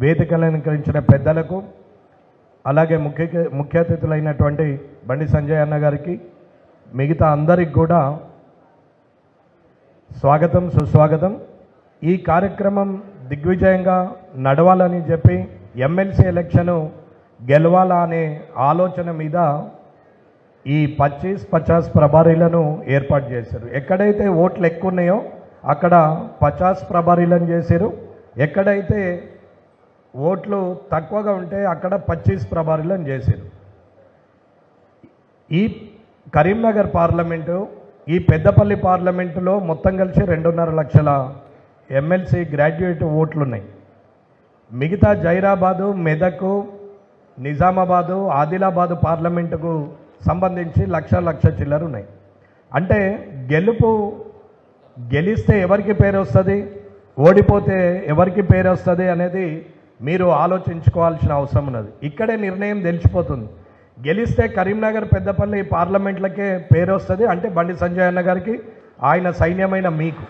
వేదిక అలంకరించిన పెద్దలకు అలాగే ముఖ్య ముఖ్య అతిథులైనటువంటి బండి సంజయ్ అన్న గారికి మిగతా అందరికి కూడా స్వాగతం సుస్వాగతం. ఈ కార్యక్రమం దిగ్విజయంగా నడవాలని చెప్పి ఎమ్మెల్సీ ఎలక్షను గెలవాలా అనే ఆలోచన మీద ఈ పచ్చీస్ పచాస్ ప్రభారీలను ఏర్పాటు చేశారు. ఎక్కడైతే ఓట్లు ఎక్కువ ఉన్నాయో అక్కడ పచాస్ ప్రభారీలను చేశారు. ఎక్కడైతే ఓట్లు తక్కువగా ఉంటే అక్కడ పచ్చీస్ ప్రభారీలను చేశారు. ఈ కరీంనగర్ పార్లమెంటు ఈ పెద్దపల్లి పార్లమెంటులో మొత్తం కలిసి రెండున్నర లక్షల ఎమ్మెల్సీ గ్రాడ్యుయేట్ ఓట్లు ఉన్నాయి మిగతా జైరాబాదు మెదకు నిజామాబాదు ఆదిలాబాదు పార్లమెంటుకు సంబంధించి లక్ష లక్ష చిల్లర ఉన్నాయి అంటే గెలుపు గెలిస్తే ఎవరికి పేరు వస్తుంది ఓడిపోతే ఎవరికి పేరు వస్తుంది అనేది మీరు ఆలోచించుకోవాల్సిన అవసరం ఉన్నది. ఇక్కడే నిర్ణయం తెలిసిపోతుంది. గెలిస్తే కరీంనగర్ పెద్దపల్లి పార్లమెంట్లకే పేరు వస్తుంది అంటే బండి సంజయ్ అన్న గారికి ఆయన సైన్యమైన మీకు.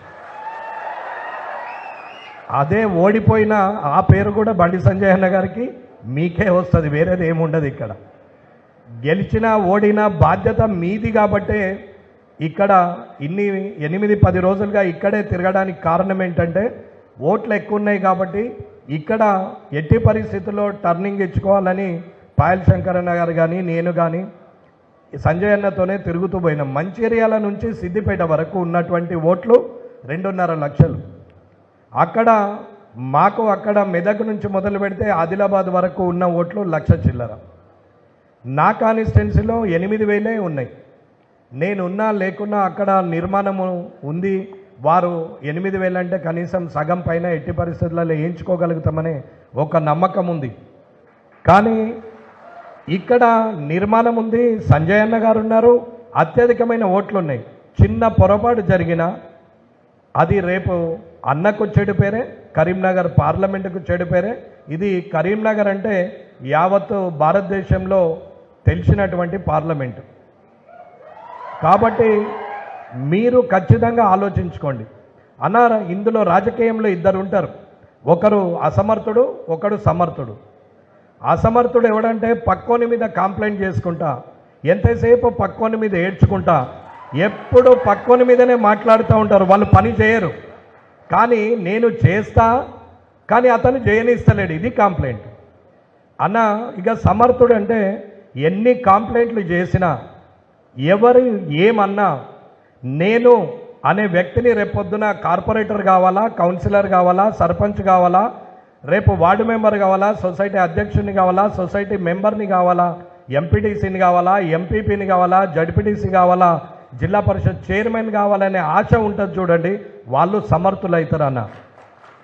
అదే ఓడిపోయిన ఆ పేరు కూడా బండి సంజయ్ అన్న గారికి మీకే వస్తుంది వేరేది ఏముండదు ఇక్కడ. గెలిచిన ఓడిన బాధ్యత మీది కాబట్టే ఇక్కడ ఇన్ని ఎనిమిది పది రోజులుగా ఇక్కడే తిరగడానికి కారణం ఏంటంటే ఓట్లు ఎక్కువ ఉన్నాయి కాబట్టి ఇక్కడ ఎట్టి పరిస్థితుల్లో టర్నింగ్ ఇచ్చుకోవాలని పాయల్ శంకరన్న గారు కానీ నేను కానీ సంజయ్ అన్నతోనే తిరుగుతూ పోయినాం. మంచిర్యాల నుంచి సిద్దిపేట వరకు ఉన్నటువంటి ఓట్లు రెండున్నర లక్షలు. అక్కడ మాకు అక్కడ మెదక్ నుంచి మొదలు పెడితే ఆదిలాబాద్ వరకు ఉన్న ఓట్లు లక్ష చిల్లర. నా కాన్స్టిట్యున్సీలో ఎనిమిది వేలే ఉన్నాయి. నేనున్నా లేకున్నా అక్కడ నిర్మాణము ఉంది. వారు ఎనిమిది వేలంటే కనీసం సగం పైన ఎట్టి పరిస్థితులలో వేయించుకోగలుగుతామనే ఒక నమ్మకం ఉంది. కానీ ఇక్కడ నిర్మాణం ఉంది. సంజయ్ అన్న గారు ఉన్నారు. అత్యధికమైన ఓట్లు ఉన్నాయి చిన్న పొరపాటు జరిగిన అది రేపు అన్నకు చెడు పేరే కరీంనగర్ పార్లమెంటుకు చెడు పేరే. ఇది కరీంనగర్ అంటే యావత్తు భారతదేశంలో తెలిసినటువంటి పార్లమెంటు. కాబట్టి మీరు ఖచ్చితంగా ఆలోచించుకోండి. అన్న ఇందులో రాజకీయంలో ఇద్దరు ఉంటారు. ఒకరు అసమర్థుడు ఒకడు సమర్థుడు. అసమర్థుడు ఎవడంటే పక్కోని మీద కంప్లైంట్ చేసుకుంటా ఎంతసేపు పక్కోని మీద ఏడ్చుకుంటా ఎప్పుడు పక్కోని మీదనే మాట్లాడుతూ ఉంటారు. వాళ్ళు పని చేయరు. కానీ నేను చేస్తా కానీ అతను చేయనిస్తలేడు ఇది కంప్లైంట్ అన్న ఇక సమర్థుడు అంటే ఎన్ని కంప్లైంట్లు చేసినా ఎవరు ఏమన్నా నేను అనే వ్యక్తిని రేపొద్దున కార్పొరేటర్ కావాలా కౌన్సిలర్ కావాలా సర్పంచ్ కావాలా రేపు వార్డు మెంబర్ కావాలా సొసైటీ అధ్యక్షుని కావాలా సొసైటీ మెంబర్ని కావాలా ఎంపీటీసీని కావాలా ఎంపీపీని కావాలా జడ్పీటీసీ కావాలా జిల్లా పరిషత్ చైర్మన్ కావాలనే ఆశ ఉంటుంది చూడండి వాళ్ళు సమర్థులవుతారన్న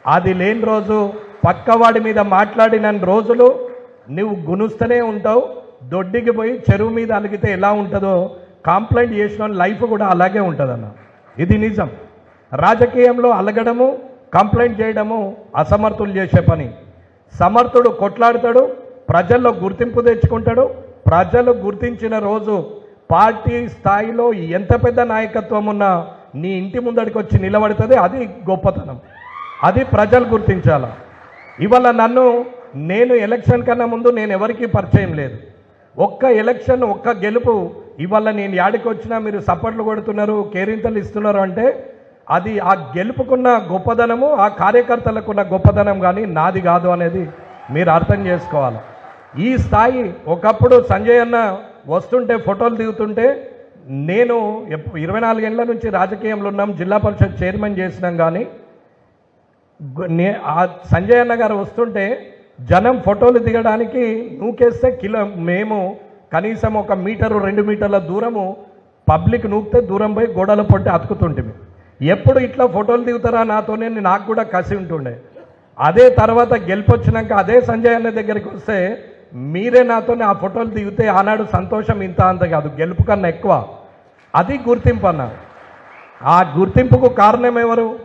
అది లేని రోజు పక్కవాడి మీద మాట్లాడిన రోజులు నువ్వు గునుస్తూనే ఉంటావు దొడ్డికి పోయి చెరువు మీద అలిగితే ఎలా ఉంటుందో కంప్లైంట్ చేసిన లైఫ్ కూడా అలాగే ఉంటుందన్న. ఇది నిజం. రాజకీయంలో అలగడము కంప్లైంట్ చేయడము అసమర్థులు చేసే పని. సమర్థుడు కొట్లాడతాడు ప్రజల్లో గుర్తింపు తెచ్చుకుంటాడు. ప్రజలు గుర్తించిన రోజు పార్టీ స్థాయిలో ఎంత పెద్ద నాయకత్వం ఉన్నా నీ ఇంటి ముందడికి వచ్చి నిలబడుతుంది అది గొప్పతనం. అది ప్రజలు గుర్తించాల. ఇవాళ నన్ను నేను ఎలక్షన్ కన్నా ముందు నేను ఎవరికీ పరిచయం లేదు. ఒక్క ఎలక్షన్ ఒక్క గెలుపు ఇవాళ నేను యాడికి వచ్చినా మీరు సపోర్ట్లు కొడుతున్నారు కేరింతలు ఇస్తున్నారు అంటే అది ఆ గెలుపుకున్న గొప్పదనము ఆ కార్యకర్తలకున్న గొప్పదనం కానీ నాది కాదు అనేది మీరు అర్థం చేసుకోవాలి. ఈ స్థాయి ఒకప్పుడు సంజయ్ అన్న వస్తుంటే ఫోటోలు దిగుతుంటే నేను ఇరవై నాలుగేళ్ళ నుంచి రాజకీయంలో ఉన్నాం జిల్లా పరిషత్ చైర్మన్ చేసినాం కానీ ఆ సంజయ్ అన్న గారు వస్తుంటే జనం ఫోటోలు దిగడానికి నూకేస్తే కిలో మేము కనీసం ఒక మీటరు రెండు మీటర్ల దూరము పబ్లిక్ నూకితే దూరం పోయి గోడల పొట్టి అతుకుతుంటిమి. ఎప్పుడు ఇట్లా ఫోటోలు దిగుతారా నాతోనే నాకు కూడా కసి ఉంటుండే. అదే తర్వాత గెలిపొచ్చినాక అదే సంజయ్ అన్న దగ్గరికి వస్తే మీరే నాతోనే ఆ ఫోటోలు దిగితే ఆనాడు సంతోషం ఇంత అంత కాదు గెలుపు కన్నా ఎక్కువ. అది గుర్తింపు అన్న. ఆ గుర్తింపుకు కారణం ఎవరు?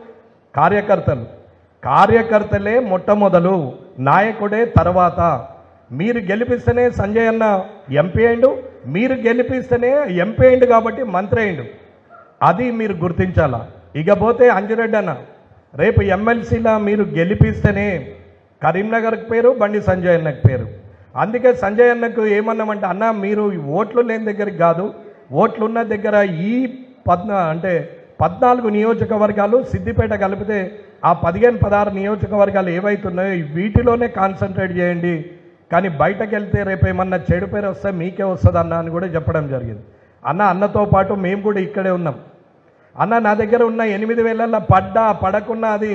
కార్యకర్తలు. కార్యకర్తలే మొట్టమొదలు. నాయకుడే తర్వాత. మీరు గెలిపిస్తేనే సంజయ్ అన్న ఎంపీ అయిండు. మీరు గెలిపిస్తేనే ఎంపీ అయిండు కాబట్టి మంత్రి అయిండు. అది మీరు గుర్తించాలా? ఇకపోతే అంజురెడ్డి అన్న రేపు ఎమ్మెల్సీలా మీరు గెలిపిస్తేనే కరీంనగర్కి పేరు బండి సంజయ్ అన్నకు పేరు. అందుకే సంజయ్ అన్నకు ఏమన్నామంటే అన్న మీరు ఓట్లు లేని దగ్గరికి కాదు. ఓట్లు ఉన్న దగ్గర ఈ పద్నా అంటే పద్నాలుగు నియోజకవర్గాలు సిద్దిపేట కలిపితే ఆ పదిహేను పదహారు నియోజకవర్గాలు ఏవైతున్నాయో వీటిలోనే కాన్సన్ట్రేట్ చేయండి. కానీ బయటకు వెళ్తే రేపు ఏమన్నా చెడు పేరు వస్తే మీకే వస్తుంది అన్న అని కూడా చెప్పడం జరిగింది. అన్న అన్నతో పాటు మేము కూడా ఇక్కడే ఉన్నాం. అన్న నా దగ్గర ఉన్న ఎనిమిది వేలల్లో పడ్డా పడకున్నా అది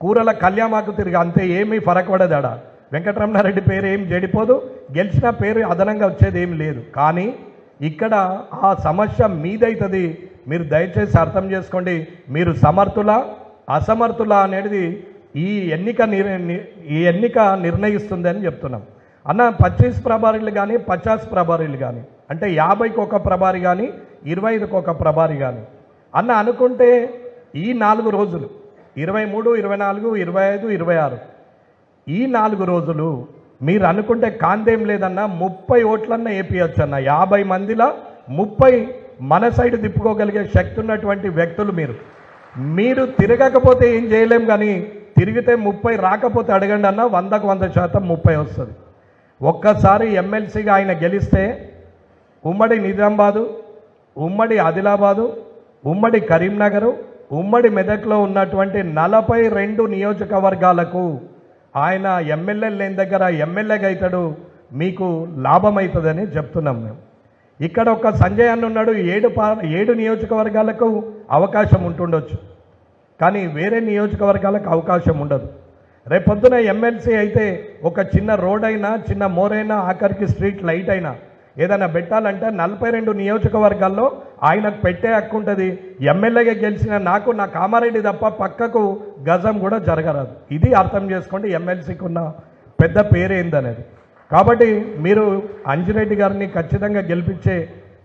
కూరల కళ్యామాకు తిరిగి అంతే ఏమీ ఫరకపడదాడ వెంకటరమణారెడ్డి పేరు ఏం చెడిపోదు. గెలిచిన పేరు అదనంగా వచ్చేది ఏం లేదు. కానీ ఇక్కడ ఆ సమస్య మీదైతుంది. మీరు దయచేసి అర్థం చేసుకోండి. మీరు సమర్థులా అసమర్థులా అనేది ఈ ఎన్నిక ని- ఈ ఎన్నిక నిర్ణయిస్తుంది అని చెప్తున్నాం. అన్న పచ్చీస్ ప్రభారీలు కానీ పచాస్ ప్రభారీలు కానీ అంటే యాభైకి ఒక ప్రభారి కానీ ఇరవై ఐదుకి ఒక ప్రభారి కానీ అన్న అనుకుంటే ఈ నాలుగు రోజులు ఇరవై మూడు ఇరవై నాలుగు ఇరవై ఐదు ఇరవై ఆరు ఈ నాలుగు రోజులు మీరు అనుకుంటే కాందేం లేదన్నా ముప్పై ఓట్లన్నా వేపియచ్చు అన్న. యాభై మందిలో ముప్పై మన సైడ్ తిప్పుకోగలిగే శక్తి ఉన్నటువంటి వ్యక్తులు మీరు. మీరు తిరగకపోతే ఏం చేయలేం కానీ తిరిగితే ముప్పై రాకపోతే అడగండి అన్న వందకు వంద శాతం ముప్పై వస్తుంది. ఒక్కసారి ఎమ్మెల్సీగా ఆయన గెలిస్తే ఉమ్మడి నిజామాబాదు ఉమ్మడి ఆదిలాబాదు ఉమ్మడి కరీంనగరు ఉమ్మడి మెదక్లో ఉన్నటువంటి నలభై రెండు నియోజకవర్గాలకు ఆయన ఎమ్మెల్యే లేని దగ్గర ఎమ్మెల్యేగా అవుతాడు మీకు లాభం అవుతుందని చెప్తున్నాం మేము. ఇక్కడ ఒక సంజయ్ అన్న ఉన్నాడు ఏడు పా ఏడు నియోజకవర్గాలకు అవకాశం ఉంటుండొచ్చు. కానీ వేరే నియోజకవర్గాలకు అవకాశం ఉండదు. రేపొద్దున ఎమ్మెల్సీ అయితే ఒక చిన్న రోడ్ అయినా చిన్న మోరైనా ఆఖరికి స్ట్రీట్ లైట్ అయినా ఏదైనా పెట్టాలంటే నలభై రెండు నియోజకవర్గాల్లో ఆయనకు పెట్టే హక్కు ఉంటుంది. ఎమ్మెల్యేగా గెలిచిన నాకు నా కామారెడ్డి తప్ప పక్కకు గజం కూడా జరగరాదు. ఇది అర్థం చేసుకోండి ఎమ్మెల్సీకి ఉన్న పెద్ద పేరేందనేది. కాబట్టి మీరు అంజిరెడ్డి గారిని ఖచ్చితంగా గెలిపించే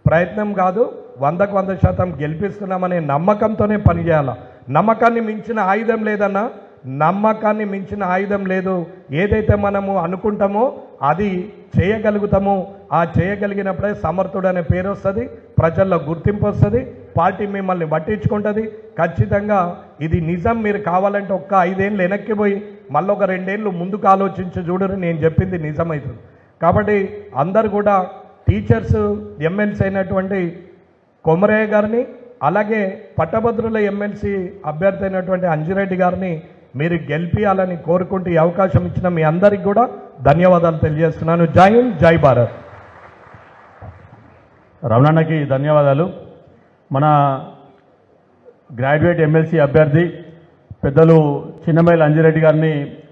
ప్రయత్నం కాదు వందకు వంద శాతం గెలిపిస్తున్నామనే నమ్మకంతోనే పనిచేయాలి? నమ్మకాన్ని మించిన ఆయుధం లేదన్నా నమ్మకాన్ని మించిన ఆయుధం లేదు. ఏదైతే మనము అనుకుంటామో అది చేయగలుగుతామో ఆ చేయగలిగినప్పుడే సమర్థుడు అనే పేరు వస్తుంది ప్రజల్లో గుర్తింపు వస్తుంది పార్టీ మిమ్మల్ని పట్టించుకుంటుంది. ఖచ్చితంగా ఇది నిజం మీరు కావాలంటే ఒక్క ఐదేళ్ళు వెనక్కి పోయి మళ్ళీ ఒక రెండేళ్ళు ముందుకు ఆలోచించి చూడరు నేను చెప్పింది నిజమవుతుంది కాబట్టి అందరు కూడా టీచర్స్ ఎమ్మెల్సీ అయినటువంటి కొమరయ్య గారిని అలాగే పట్టభద్రుల ఎమ్మెల్సీ అభ్యర్థి అయినటువంటి అంజిరెడ్డి గారిని మీరు గెలిపియాలని కోరుకుంటూ ఈ అవకాశం ఇచ్చిన మీ అందరికి కూడా ధన్యవాదాలు తెలియజేస్తున్నాను. జై హింద్ జై భారత్. రమణన్నకి ధన్యవాదాలు. మన గ్రాడ్యుయేట్ ఎమ్మెల్సీ అభ్యర్థి పెద్దలు చిన్నమైల అంజిరెడ్డి గారిని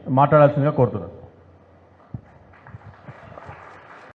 మాట్లాడాల్సిందిగా కోరుతున్నాను.